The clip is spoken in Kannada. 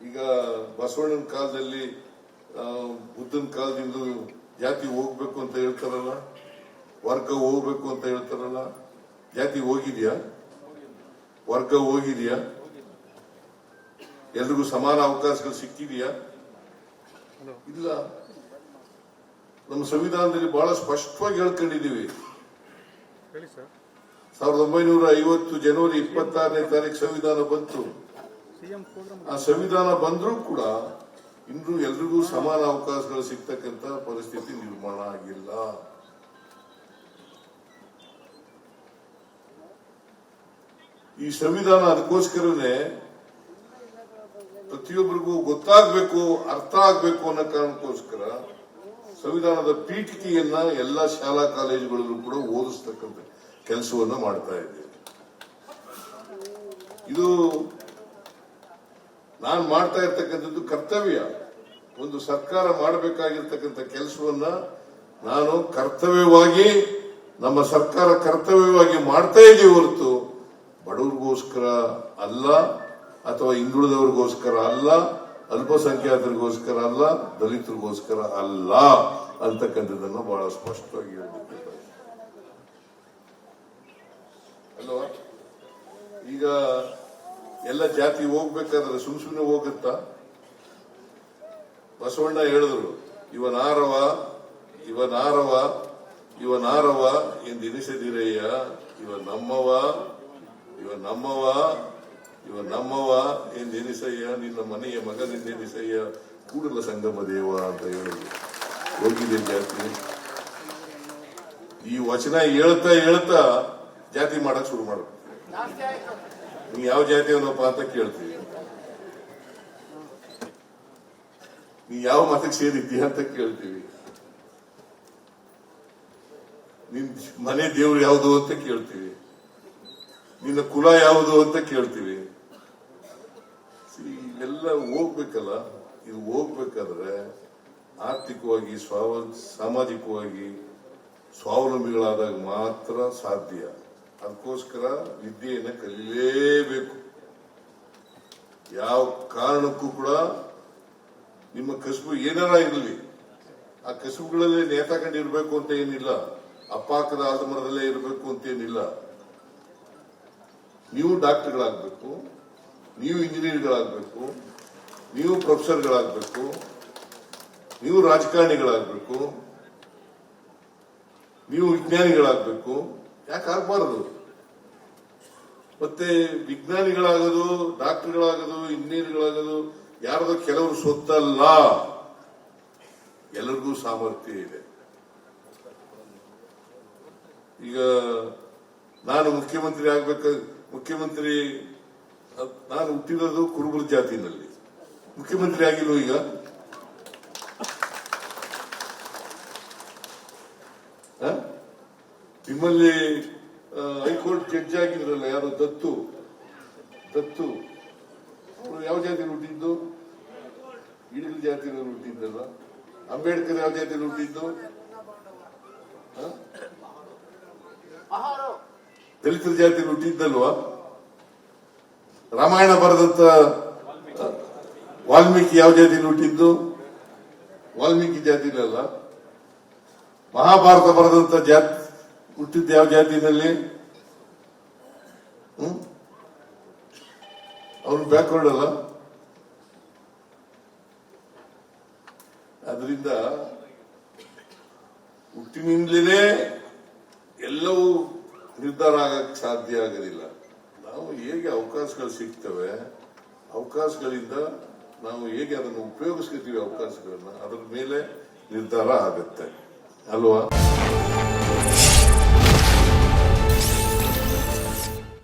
ಈಗ ಬಸವಣ್ಣನ ಕಾಲದಲ್ಲಿ ಬುದ್ಧನ ಕಾಲದಿಂದ ಜಾತಿ ಹೋಗ್ಬೇಕು ಅಂತ ಹೇಳ್ತಾರಲ್ಲ? ವರ್ಗ ಹೋಗ್ಬೇಕು ಅಂತ ಹೇಳ್ತಾರಲ್ಲ? ಜಾತಿ ಹೋಗಿದ್ಯಾ? ವರ್ಗ ಹೋಗಿದ್ಯಾ? ಎಲ್ರಿಗೂ ಸಮಾನ ಅವಕಾಶಗಳು ಸಿಕ್ಕಿದೆಯಾ? ಇಲ್ಲ. ನಮ್ಮ ಸಂವಿಧಾನದಲ್ಲಿ ಬಹಳ ಸ್ಪಷ್ಟವಾಗಿ ಹೇಳ್ಕೊಂಡಿದ್ದೀವಿ. ಸಾವಿರದ ಒಂಬೈನೂರ ಐವತ್ತು ಜನವರಿ ಇಪ್ಪತ್ತಾರನೇ ತಾರೀಕು ಸಂವಿಧಾನ ಬಂತು. ಆ ಸಂವಿಧಾನ ಬಂದರೂ ಕೂಡ ಇಂದು ಎಲ್ರಿಗೂ ಸಮಾನ ಅವಕಾಶಗಳು ಸಿಗ್ತಕ್ಕಂತ ಪರಿಸ್ಥಿತಿ ನಿರ್ಮಾಣ ಆಗಿಲ್ಲ. ಈ ಸಂವಿಧಾನ ಅದಕ್ಕೋಸ್ಕರನೇ ಪ್ರತಿಯೊಬ್ಬರಿಗೂ ಗೊತ್ತಾಗಬೇಕು, ಅರ್ಥ ಆಗಬೇಕು ಅನ್ನೋ ಕಾರಣಕ್ಕೋಸ್ಕರ ಸಂವಿಧಾನದ ಪೀಠಿಕೆಯನ್ನ ಎಲ್ಲ ಶಾಲಾ ಕಾಲೇಜುಗಳಲ್ಲೂ ಕೂಡ ಓದಿಸ್ತಕ್ಕಂಥ ಕೆಲಸವನ್ನ ಮಾಡ್ತಾ ಇದ್ದೇವೆ. ಇದು ನಾನು ಮಾಡ್ತಾ ಇರ್ತಕ್ಕಂಥದ್ದು ಕರ್ತವ್ಯ. ಒಂದು ಸರ್ಕಾರ ಮಾಡಬೇಕಾಗಿರ್ತಕ್ಕಂಥ ಕೆಲಸವನ್ನ ನಾನು ಕರ್ತವ್ಯವಾಗಿ, ನಮ್ಮ ಸರ್ಕಾರ ಕರ್ತವ್ಯವಾಗಿ ಮಾಡ್ತಾ ಇದೀವಿ ಹೊರತು ಬಡವರಿಗೋಸ್ಕರ ಅಲ್ಲ, ಅಥವಾ ಹಿಂದುಳಿದವರಿಗೋಸ್ಕರ ಅಲ್ಲ, ಅಲ್ಪಸಂಖ್ಯಾತರಿಗೋಸ್ಕರ ಅಲ್ಲ, ದಲಿತರಿಗೋಸ್ಕರ ಅಲ್ಲ ಅಂತಕ್ಕಂಥದ್ದನ್ನು ಬಹಳ ಸ್ಪಷ್ಟವಾಗಿ ಹೇಳಬೇಕು. ಅಲ್ವಾ? ಈಗ ಎಲ್ಲ ಜಾತಿ ಹೋಗ್ಬೇಕಾದ್ರೆ ಸುಮ್ ಸುಮ್ಮನೆ ಹೋಗುತ್ತಾ? ಬಸವಣ್ಣ ಹೇಳಿದ್ರು ಇವನಾರವ ಇವನಾರವ ಇವನಾರವ ಎಂದೆನಿಸದಿರಯ್ಯ ಇವ ನಮ್ಮವ ಇವ ನಮ್ಮವ ಇವ ನಮ್ಮವ ಎಂದೆನಿಸಯ್ಯ ನಿನ್ನ ಮನೆಯ ಮಗನೆಂದೆನಿಸಯ್ಯ ಕೂಡಲ ಸಂಗಮ ದೇವ ಅಂತ ಹೇಳಿದ್ರು. ಹೋಗಿದೆ ಜಾತಿ ಈ ವಚನ ಹೇಳ್ತಾ ಹೇಳ್ತಾ ಜಾತಿ ಮಾಡಕ್ ಶುರು ಮಾಡು ನೀ ಯಾವ ಜಾತಿಯವನಪ್ಪ ಅಂತ ಕೇಳ್ತೀವಿ. ನೀ ಯಾವ ಮತಕ್ಕೆ ಸೇರಿದ್ದೀಯ ಅಂತ ಕೇಳ್ತೀವಿ. ನಿನ್ ಮನೆ ದೇವ್ರು ಯಾವುದು ಅಂತ ಕೇಳ್ತೀವಿ. ನಿನ್ನ ಕುಲ ಯಾವುದು ಅಂತ ಕೇಳ್ತೀವಿ. ಇವೆಲ್ಲ ಹೋಗ್ಬೇಕಲ್ಲ. ಇದು ಹೋಗ್ಬೇಕಾದ್ರೆ ಆರ್ಥಿಕವಾಗಿ ಸ್ವಾವ, ಸಾಮಾಜಿಕವಾಗಿ ಸ್ವಾವಲಂಬಿಗಳಾದಾಗ ಮಾತ್ರ ಸಾಧ್ಯ. ಅದಕ್ಕೋಸ್ಕರ ವಿದ್ಯೆಯನ್ನು ಕಲಿಯಲೇಬೇಕು. ಯಾವ ಕಾರಣಕ್ಕೂ ಕೂಡ ನಿಮ್ಮ ಕಸುಬು ಏನಾರ ಇರಲಿ. ಆ ಕಸುಬುಗಳಲ್ಲಿ ನೇತಾಕೊಂಡಿರ್ಬೇಕು ಅಂತ ಏನಿಲ್ಲ. ಅಪ್ಪಾಕದ ಹಾಕದ ಆದ ಇರಬೇಕು ಅಂತ ಏನಿಲ್ಲ. ನೀವು ಡಾಕ್ಟರ್ಗಳಾಗಬೇಕು, ನೀವು ಇಂಜಿನಿಯರ್ಗಳಾಗಬೇಕು, ನೀವು ಪ್ರೊಫೆಸರ್ಗಳಾಗಬೇಕು, ನೀವು ರಾಜಕಾರಣಿಗಳಾಗಬೇಕು, ನೀವು ವಿಜ್ಞಾನಿಗಳಾಗಬೇಕು ಯಾಕೆ ಆಗ್ಬಾರದು ಮತ್ತೆ ವಿಜ್ಞಾನಿಗಳಾಗೋದು, ಡಾಕ್ಟರ್ಗಳಾಗೋದು, ಇಂಜಿನಿಯರ್ಗಳಾಗೋದು, ಯಾರದೋ ಕೆಲವರು ಸೊತ್ತಲ್ಲ. ಎಲ್ಲರಿಗೂ ಸಾಮರ್ಥ್ಯ ಇದೆ. ಈಗ ನಾನು ಮುಖ್ಯಮಂತ್ರಿ ಆಗ್ಬೇಕ, ಮುಖ್ಯಮಂತ್ರಿ, ನಾನು ಹುಟ್ಟಿರೋದು ಕುರುಬರ ಜಾತಿನಲ್ಲಿ. ಮುಖ್ಯಮಂತ್ರಿ ಆಗಿಲ್ವ ಈಗ? ನಿಮ್ಮಲ್ಲಿ ಹೈಕೋರ್ಟ್ ಜಡ್ಜ್ ಆಗಿದ್ರಲ್ಲ ಯಾರು? ದತ್ತು. ದತ್ತು. ಅವರು ಯಾವ ಜಾತಿಯಲ್ಲಿ ಹುಟ್ಟಿದ್ದು? ಇಡಗಲ್ ಜಾತಿಯಲ್ಲಿ ಹುಟ್ಟಿದ್ದಲ್ಲ. ಅಂಬೇಡ್ಕರ್ ಯಾವ ಜಾತಿಯಲ್ಲಿ ಹುಟ್ಟಿದ್ದು? ದಲಿತರ ಜಾತಿಯಲ್ಲಿ ಹುಟ್ಟಿದ್ದಲ್ವಾ? ರಾಮಾಯಣ ಬರೆದಂತ ವಾಲ್ಮೀಕಿ ಯಾವ ಜಾತಿಯಲ್ಲಿ ಹುಟ್ಟಿದ್ದು? ವಾಲ್ಮೀಕಿ ಜಾತಿಯಲ್ಲ ಮಹಾಭಾರತ ಬರೆದಂತ ಜಾತಿ ಹುಟ್ಟಿದ್ದು ಯಾವ ಜಾತಿನಲ್ಲಿ ಹ್ಮ್? ಅವನು ಬ್ಯಾಕ್ವರ್ಡ್ ಅಲ್ಲ? ಅದರಿಂದ ಹುಟ್ಟಿನಿಂದಲೇ ಎಲ್ಲವೂ ನಿರ್ಧಾರ ಆಗಕ್ಕೆ ಸಾಧ್ಯ ಆಗೋದಿಲ್ಲ. ನಾವು ಹೇಗೆ ಅವಕಾಶಗಳು ಸಿಗ್ತವೆ, ಅವಕಾಶಗಳಿಂದ ನಾವು ಹೇಗೆ ಅದನ್ನು ಉಪಯೋಗಿಸ್ಕೊತೀವಿ ಅವಕಾಶಗಳನ್ನ, ಅದರ ಮೇಲೆ ನಿರ್ಧಾರ ಆಗುತ್ತೆ. ಅಲ್ವಾ?